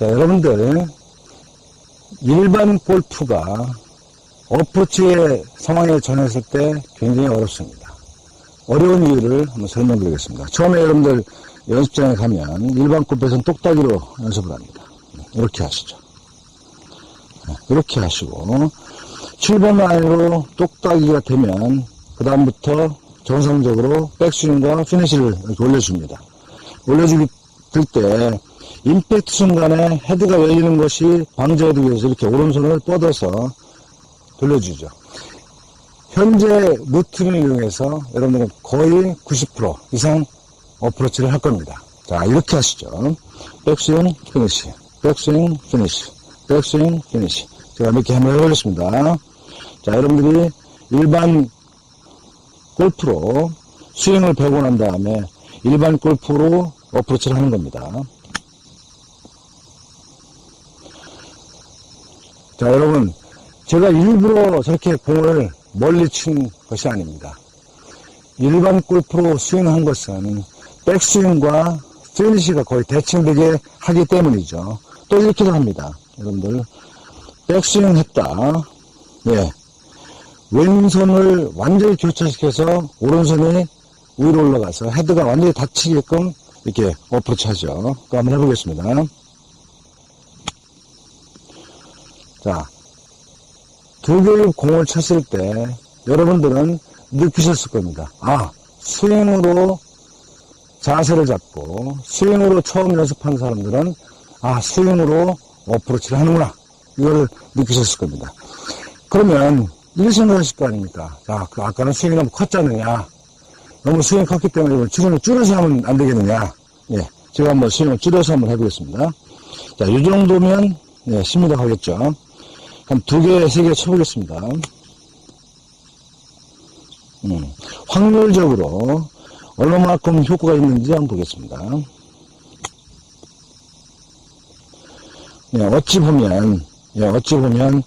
자, 여러분들, 일반 골프가 어프로치의 상황에 전했을 때 굉장히 어렵습니다. 어려운 이유를 한번 설명드리겠습니다. 처음에 여러분들 연습장에 가면 일반 골프에서는 똑딱이로 연습을 합니다. 이렇게 하시죠. 네, 이렇게 하시고 7번 라인으로 똑딱이가 되면 그 다음부터 정상적으로 백스윙과 피니시를 올려줍니다. 올려주기 때 임팩트 순간에 헤드가 열리는 것이 방지하기 위해서 이렇게 오른손을 뻗어서 돌려주죠. 현재 루틴을 이용해서 여러분들은 거의 90% 이상 어프로치를 할 겁니다. 자, 이렇게 하시죠. 백스윙, 피니시, 백스윙, 피니시, 백스윙, 피니시. 제가 이렇게 한번 해보겠습니다. 자, 여러분들이 일반 골프로 스윙을 배우고 난 다음에 일반 골프로 어프로치를 하는 겁니다. 자, 여러분, 제가 일부러 저렇게 공을 멀리 친 것이 아닙니다. 일반 골프로 스윙한 것은 백스윙과 피니시가 거의 대칭되게 하기 때문이죠. 또 이렇게도 합니다. 여러분들, 백스윙 했다. 예. 왼손을 완전히 교차시켜서 오른손이 위로 올라가서 헤드가 완전히 닫히게끔 이렇게 어프로치 하죠. 그 한번 해보겠습니다. 자, 두 개의 공을 쳤을 때 여러분들은 느끼셨을 겁니다. 아, 스윙으로 자세를 잡고 스윙으로 처음 연습한 사람들은 아, 스윙으로 어프로치를 하는구나. 이거를 느끼셨을 겁니다. 그러면 이렇게 생각하실 거 아닙니까? 자, 그 아까는 스윙이 너무 컸잖느냐. 너무 스윙이 컸기 때문에 이걸 지금은 줄여서 하면 안 되겠느냐. 예. 제가 한번 스윙을 줄여서 한번 해보겠습니다. 자, 이 정도면, 예, 10m 가겠죠. 한두 개, 세 개 쳐보겠습니다. 음, 확률적으로 얼마만큼 효과가 있는지 한번 보겠습니다. 예, 어찌 보면, 예, 어찌 보면,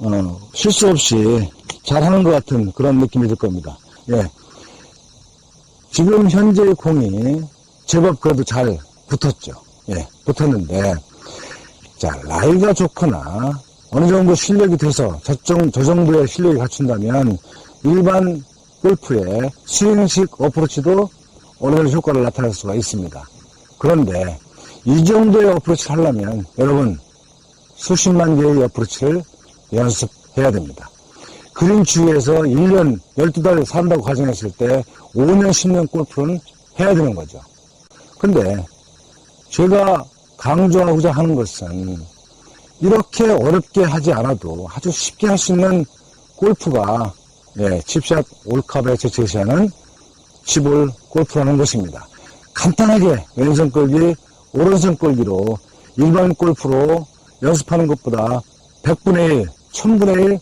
어, 실수 없이 잘하는 것 같은 그런 느낌이 들 겁니다. 예. 지금 현재 공이 제법 그래도 잘 붙었죠. 예, 붙었는데, 자, 라이가 좋거나, 어느 정도 실력이 돼서, 저정, 저 정도의 실력이 갖춘다면, 일반 골프의 스윙식 어프로치도 어느 정도 효과를 나타낼 수가 있습니다. 그런데, 이 정도의 어프로치를 하려면, 여러분, 수십만 개의 어프로치를 연습해야 됩니다. 그린 주위에서 1년, 12달 산다고 가정했을 때 5년, 10년 골프는 해야 되는 거죠. 근데 제가 강조하고자 하는 것은 이렇게 어렵게 하지 않아도 아주 쉽게 할 수 있는 골프가 예, 칩샷 올컵에 제시하는 10홀 골프라는 것입니다. 간단하게 왼손 끌기, 오른손 끌기로 일반 골프로 연습하는 것보다 100분의 1, 1000분의 1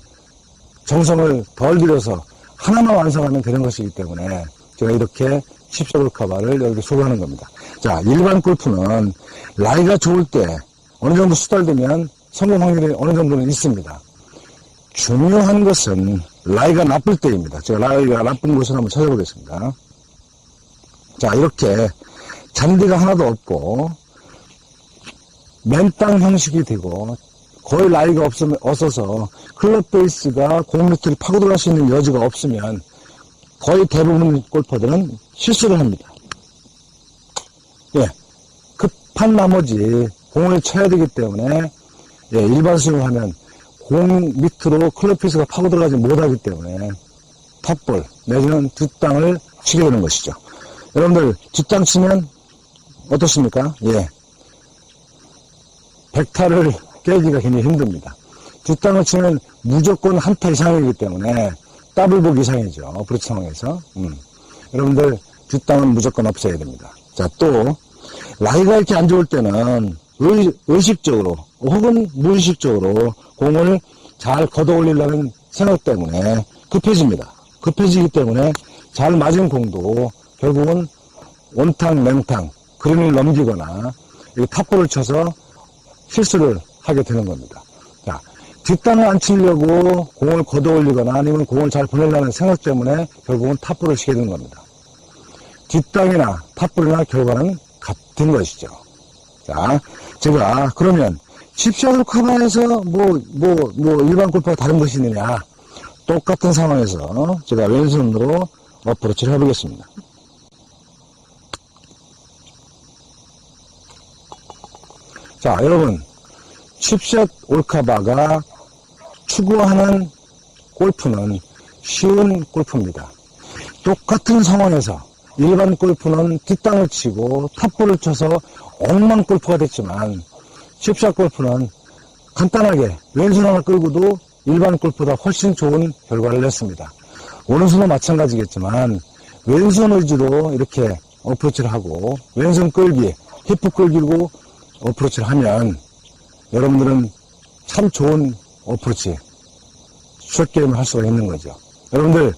정성을 덜 들여서 하나만 완성하면 되는 것이기 때문에 제가 이렇게 10샷 카바를 여기 소개하는 겁니다. 자, 일반 골프는 라이가 좋을 때 어느 정도 수달되면 성공 확률이 어느 정도는 있습니다. 중요한 것은 라이가 나쁠 때입니다. 제가 라이가 나쁜 곳을 한번 찾아보겠습니다. 자, 이렇게 잔디가 하나도 없고 맨땅 형식이 되고 거의 라이가 없으면, 없어서 클럽 베이스가 공 밑을 파고 들어갈 수 있는 여지가 없으면 거의 대부분 골퍼들은 실수를 합니다. 예. 급한 나머지 공을 쳐야 되기 때문에 예, 일반 스윙을 하면 공 밑으로 클럽 페이스가 파고 들어가지 못하기 때문에 탑볼 내지는 뒷땅을 치게 되는 것이죠. 여러분들 뒷땅 치면 어떻습니까? 예. 백타를 깨기가 굉장히 힘듭니다. 뒷땅을 치면 무조건 한타 이상이기 때문에 더블복 이상이죠. 브루트 상황에서. 음. 여러분들 뒷땅은 무조건 없어야 됩니다. 자, 또 라이가 이렇게 안 좋을 때는 의, 의식적으로 혹은 무의식적으로 공을 잘 걷어 올리려는 생각 때문에 급해집니다. 급해지기 때문에 잘 맞은 공도 결국은 원탕, 맹탕, 그린을 넘기거나 탑볼을 쳐서 실수를 하게 되는 겁니다. 자, 뒷땅을 안 치려고 공을 걷어 올리거나 아니면 공을 잘 보내려는 생각 때문에 결국은 탑볼을 치게 되는 겁니다. 뒷땅이나 탑볼이나 결과는 같은 것이죠. 자, 제가 그러면 칩샷을 커버해서 뭐, 뭐, 뭐 일반 골프와 다른 것이 있느냐. 똑같은 상황에서 제가 왼손으로 어프로치를 해보겠습니다. 자, 여러분. 칩샷 올카바가 추구하는 골프는 쉬운 골프입니다. 똑같은 상황에서 일반 골프는 뒷땅을 치고 탑볼을 쳐서 엉망 골프가 됐지만 칩샷 골프는 간단하게 왼손 하나 끌고도 일반 골프보다 훨씬 좋은 결과를 냈습니다. 오른손도 마찬가지겠지만 왼손 의지로 이렇게 어프로치를 하고 왼손 끌기, 히프 끌기고 어프로치를 하면 여러분들은 참 좋은 어프로치, 숏게임을 할 수가 있는 거죠. 여러분들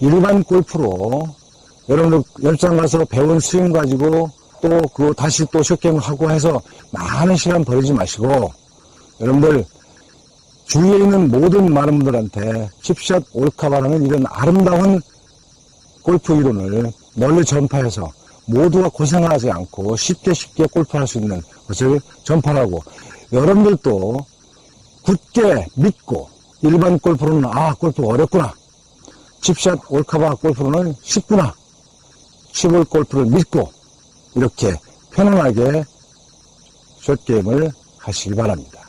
일반 골프로 여러분들 연장 가서 배운 스윙 가지고 또그 다시 또 숏게임을 하고 해서 많은 시간 버리지 마시고 여러분들 주위에 있는 모든 많은 분들한테 칩샷 올카바라는 이런 아름다운 골프 이론을 널리 전파해서 모두가 고생하지 않고 쉽게 쉽게 골프할 수 있는 것을 전파하고 여러분들도 굳게 믿고 일반 골프로는 아 골프 어렵구나. 칩샷 올카바 골프로는 쉽구나 10월 골프를 믿고 이렇게 편안하게 숏게임을 하시기 바랍니다.